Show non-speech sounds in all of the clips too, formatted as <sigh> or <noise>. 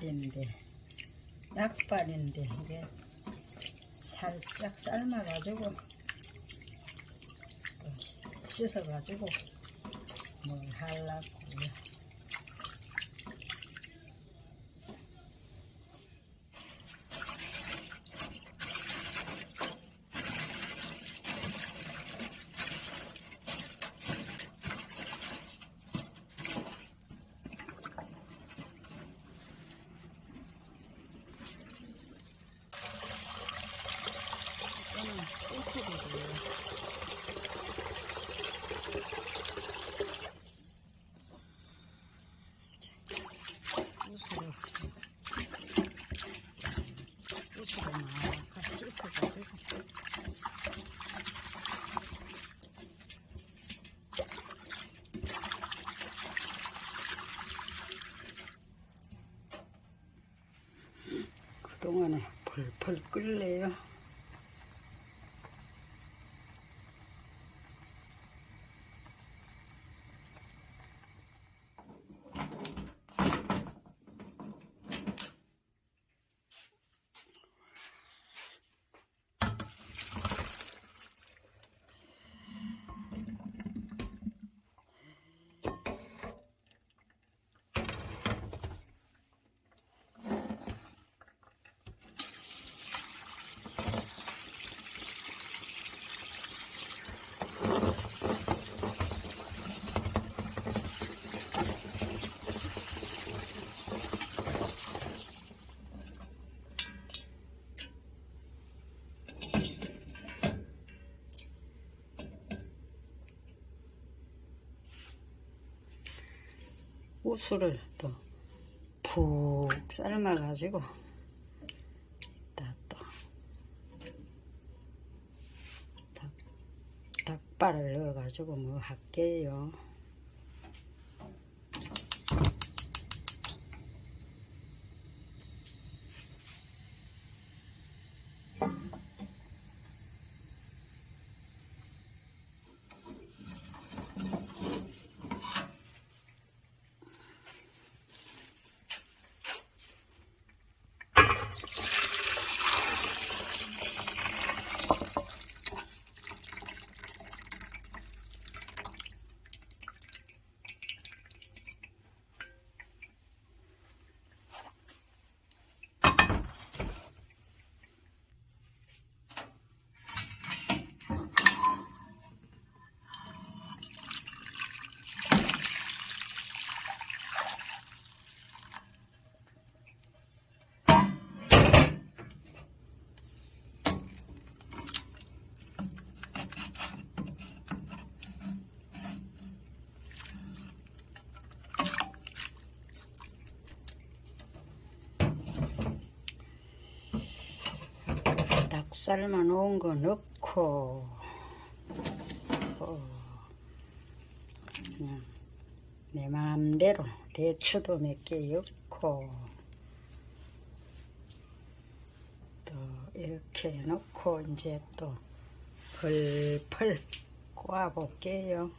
약발인데 약발인데 이게 살짝 삶아가지고 또 씻어가지고 뭘 하려고요. 이거는 우슬이고요. 우슬을 우슬을 막 같이 씻어가지고 그 동안에 펄펄 끓래요. 우수를 또 푹 삶아가지고 이따 또 닭, 닭발을 넣어가지고 뭐 할게요. 닭 삶아 놓은 거 넣고 어, 그냥 내 마음대로 대추도 몇 개 넣고 또 이렇게 넣고 이제 또 펄펄 꼬아 볼게요.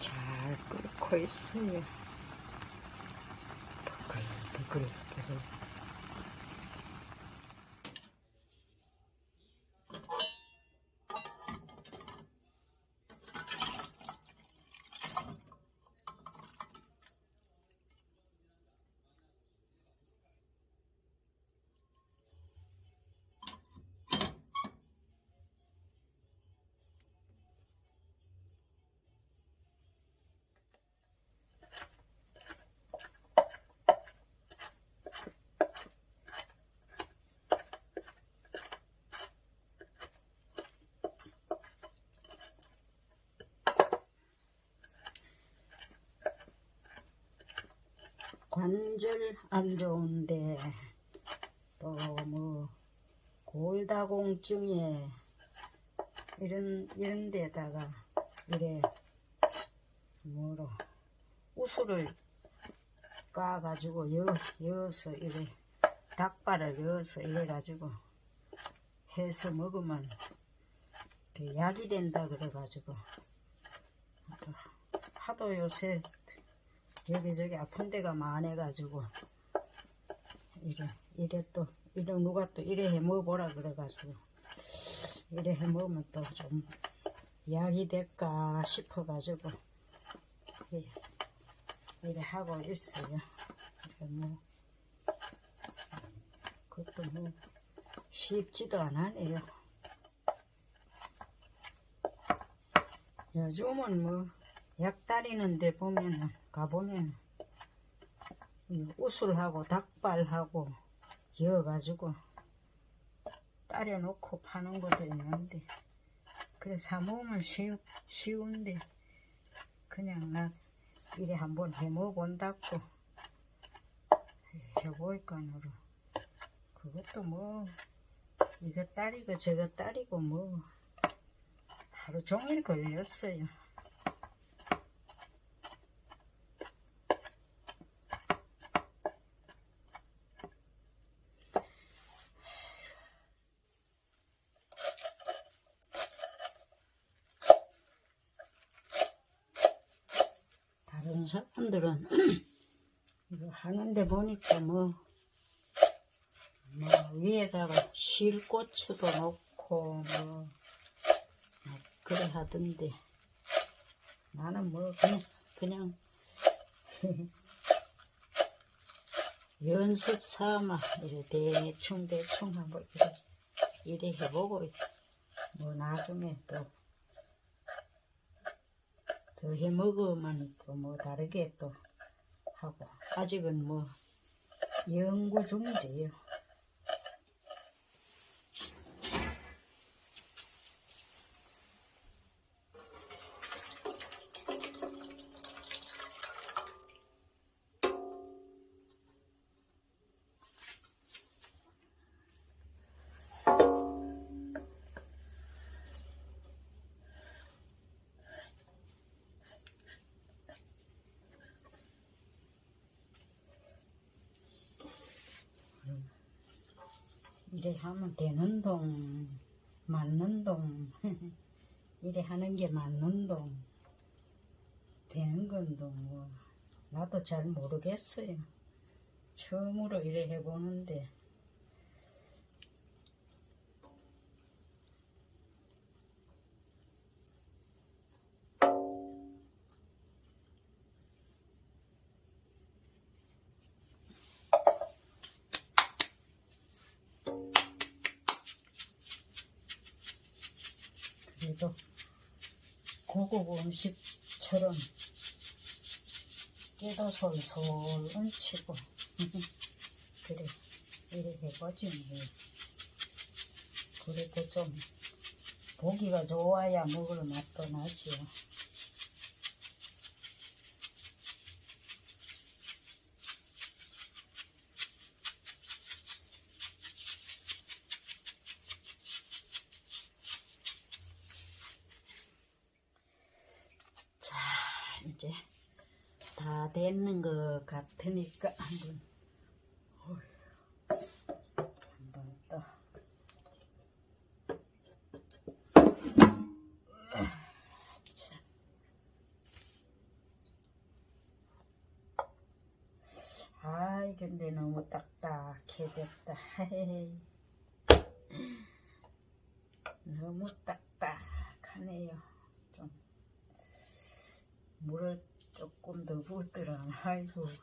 잘 끓고 있어요. 버글 버글. 관절 안 좋은데 또 뭐 골다공증에 이런 이런 데다가 이래 뭐로 우수를 까가지고 여서 여서 이래 닭발을 여서 이래 가지고 해서 먹으면 그 약이 된다 그래 가지고 하도 요새 여기저기 아픈 데가 많아가지고 이래 이래 또 이래 누가 또 이래 해 먹어보라 그래가지고 이래 해 먹으면 또 좀 약이 될까 싶어가지고 이래 이래 하고 있어요. 뭐 그것도 뭐 쉽지도 않아네요. 요즘은 뭐 약 따리는 데 보면은 가보면 이 우술하고 닭발하고 이어가지고 따려놓고 파는 것도 있는데 그래 사먹으면 쉬, 쉬운데 그냥 나 이래 한번 해먹어본다고 해보니까으로 그것도 뭐 이거 따리고 저거 따리고 뭐 하루 종일 걸렸어요. 다른 사람들은 <clears throat> 이거 하는데 보니까 뭐, 뭐 위에다가 실고추도 넣고 뭐, 뭐 그래 하던데. 나는 뭐 그냥 그냥 <laughs> 연습 삼아 이래 대충 대충 한번 이래, 이래 해보고 뭐 나중에 또 더 해 먹으면 또 뭐 다르게 또 하고 아직은 뭐 연구 중이래요. 이래 하면 되는 동, 맞는 동, <laughs> 이래 하는 게 맞는 동, 되는 건도 뭐, 나도 잘 모르겠어요. 처음으로 이래 해보는데, 그래도 고급 음식처럼 깨도 솔솔 얹히고 그래 이래 해보지 뭐. 그래도 좀 보기가 좋아야 먹을 맛도 나지요 같으니까 한번 한번 또 자. 아이 근데 너무 딱딱해졌다. <laughs> 너무 딱딱하네요 좀 물을 조금 더붓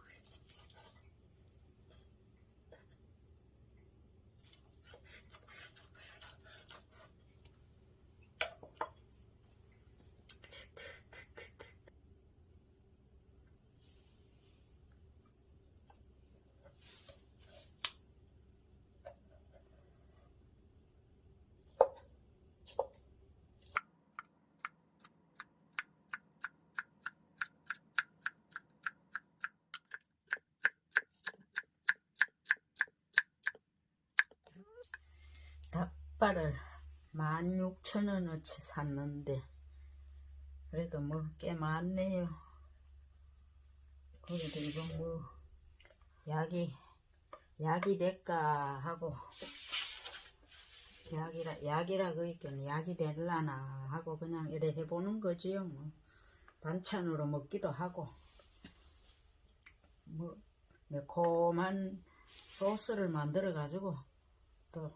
닭발을 16,000원어치 샀는데 그래도 뭐 꽤 많네요. 그래도 이거 뭐 약이 약이 될까 하고 약이라 약이라 그랬더니 약이 될라나 하고 그냥 이래 해보는 거지요 뭐. 반찬으로 먹기도 하고. 뭐 매콤한 소스를 만들어 가지고 또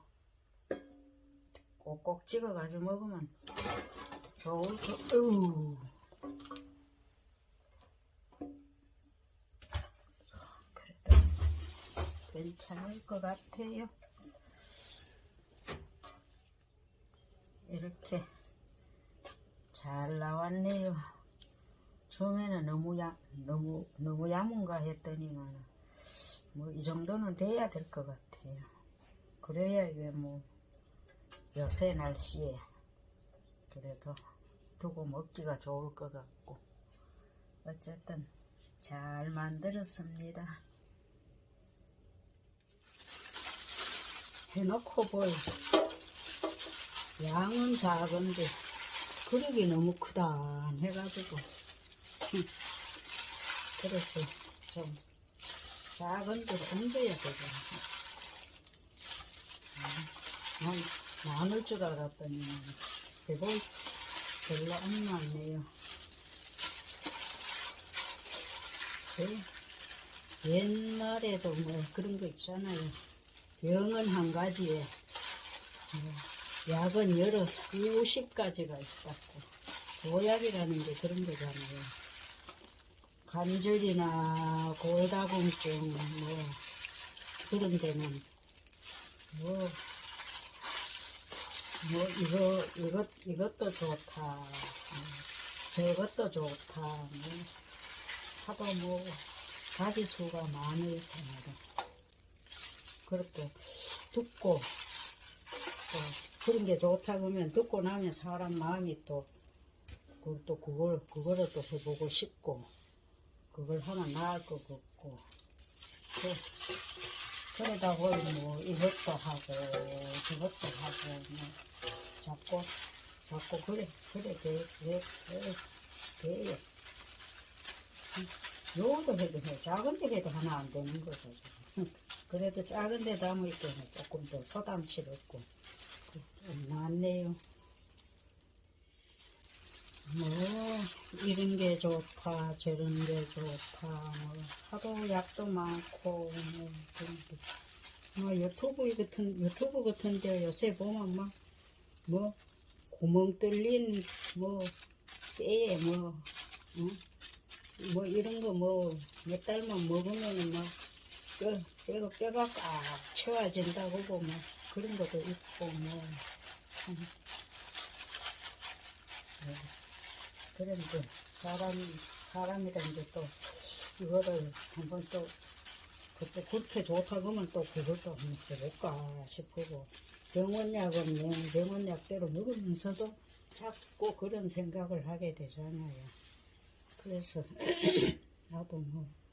꼭꼭 찍어 가지고 먹으면 좋을 거. 으우. 그래도 괜찮을 것 같아요. 이렇게 잘 나왔네요. 처음에는 너무 야 너무 너무 야문가 했더니만 뭐 이 정도는 돼야 될 것 같아요. 그래야 이게 뭐 요새 날씨에 그래도 두고 먹기가 좋을 것 같고 어쨌든 잘 만들었습니다. 해놓고 보이 양은 작은데 그릇이 너무 크다 해가지고. <laughs> 그래서 좀 작은 데로 옮겨야 되잖아 난 나눌 줄 알았더니 대본 별로 안 나왔네요. 그 옛날에도 뭐 그런 거 있잖아요. 병은 한 가지에 뭐 약은 여러 수십 가지가 있다고. 보약이라는 게 그런 거잖아요. 관절이나 골다공증 뭐 그런 데는 뭐, 뭐 이거 이것 이것도 좋다. 뭐, 저것도 좋다. 뭐 하도 뭐 가지 수가 많을 테마다 그렇게 듣고 또 그런 게 좋다 그러면 듣고 나면 사람 마음이 또, 그, 또 그걸, 그거를 또 해보고 싶고, 그걸 하면 나을 것 같고, 그, 그러다 보니 뭐 이것도 하고, 저것도 하고, 뭐, 자꾸, 자꾸 그래, 그래, 돼, 돼, 돼, 돼요. 요것도 해도 해. 작은 데 해도 하나 안 되는 거죠. <laughs> 그래도 작은 데 때는 조금 더 소담스럽고, 낫네요. 뭐 이런 게 좋다 저런 게 좋다 뭐 하도 약도 많고 뭐. 뭐 유튜브 같은 유튜브 같은데 요새 보면 막 뭐 구멍 뚫린 뭐 뼈에 뭐 응? 뭐 이런 거 뭐 몇 달만 먹으면은 막 뼈, 뼈가 뼈가 꽉 채워진다고 보면 그런 것도 있고 뭐 참. 네. 그런데 사람 사람이라는 게또 이거를 한번 또 그때 그렇게 좋다 그러면 또 그것도 해볼까 싶고 병원약은 명, 병원약대로 먹으면서도 자꾸 그런 생각을 하게 되잖아요. 그래서 <clears throat> 나도 뭐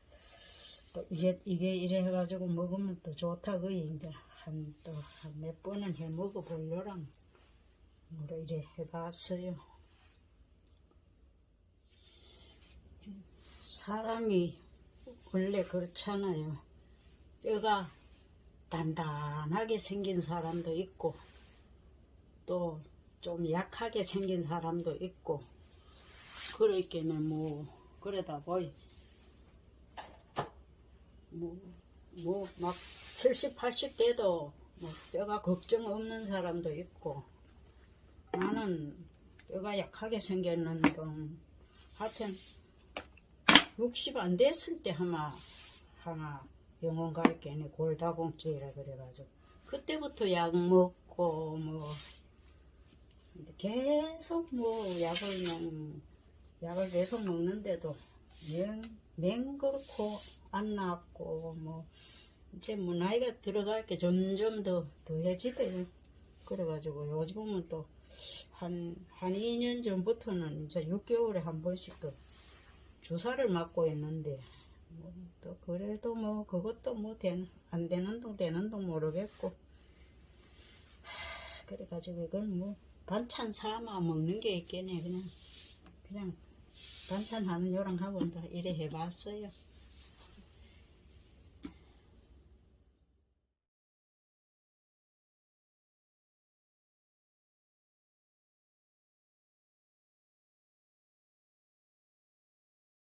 또 이게 이게 이래 해가지고 먹으면 또 좋다 그이 이제 한 또 한 몇 번은 해 먹어 보려랑 뭐라 이래 해봤어요. 사람이 원래 그렇잖아요. 뼈가 단단하게 생긴 사람도 있고 또 좀 약하게 생긴 사람도 있고 그렇게는 뭐 그러다 보이 뭐막 70, 80대도 뭐 뼈가 걱정 없는 사람도 있고 나는 뼈가 약하게 생겼는데 하여튼 60 안 됐을 때 하나 하나 병원 갈게네 골다공증이라 그래가지고. 그때부터 약 먹고 뭐. 계속 뭐 약을 약을 계속 먹는데도 맹, 맹 그렇고 안 낫고 뭐. 이제 뭐 나이가 들어가니까 점점 더 더해지대요. 그래가지고 요즘은 또 한, 한 2년 전부터는 이제 6개월에 한 번씩 또 주사를 맞고 있는데, 뭐, 또 그래도 뭐, 그것도 뭐, 된, 안 되는 동, 되는 동 모르겠고. 하, 그래가지고 이건 뭐, 반찬 삼아 먹는 게 있겠네. 그냥, 그냥, 반찬 하는 요랑 하고 이래 해봤어요.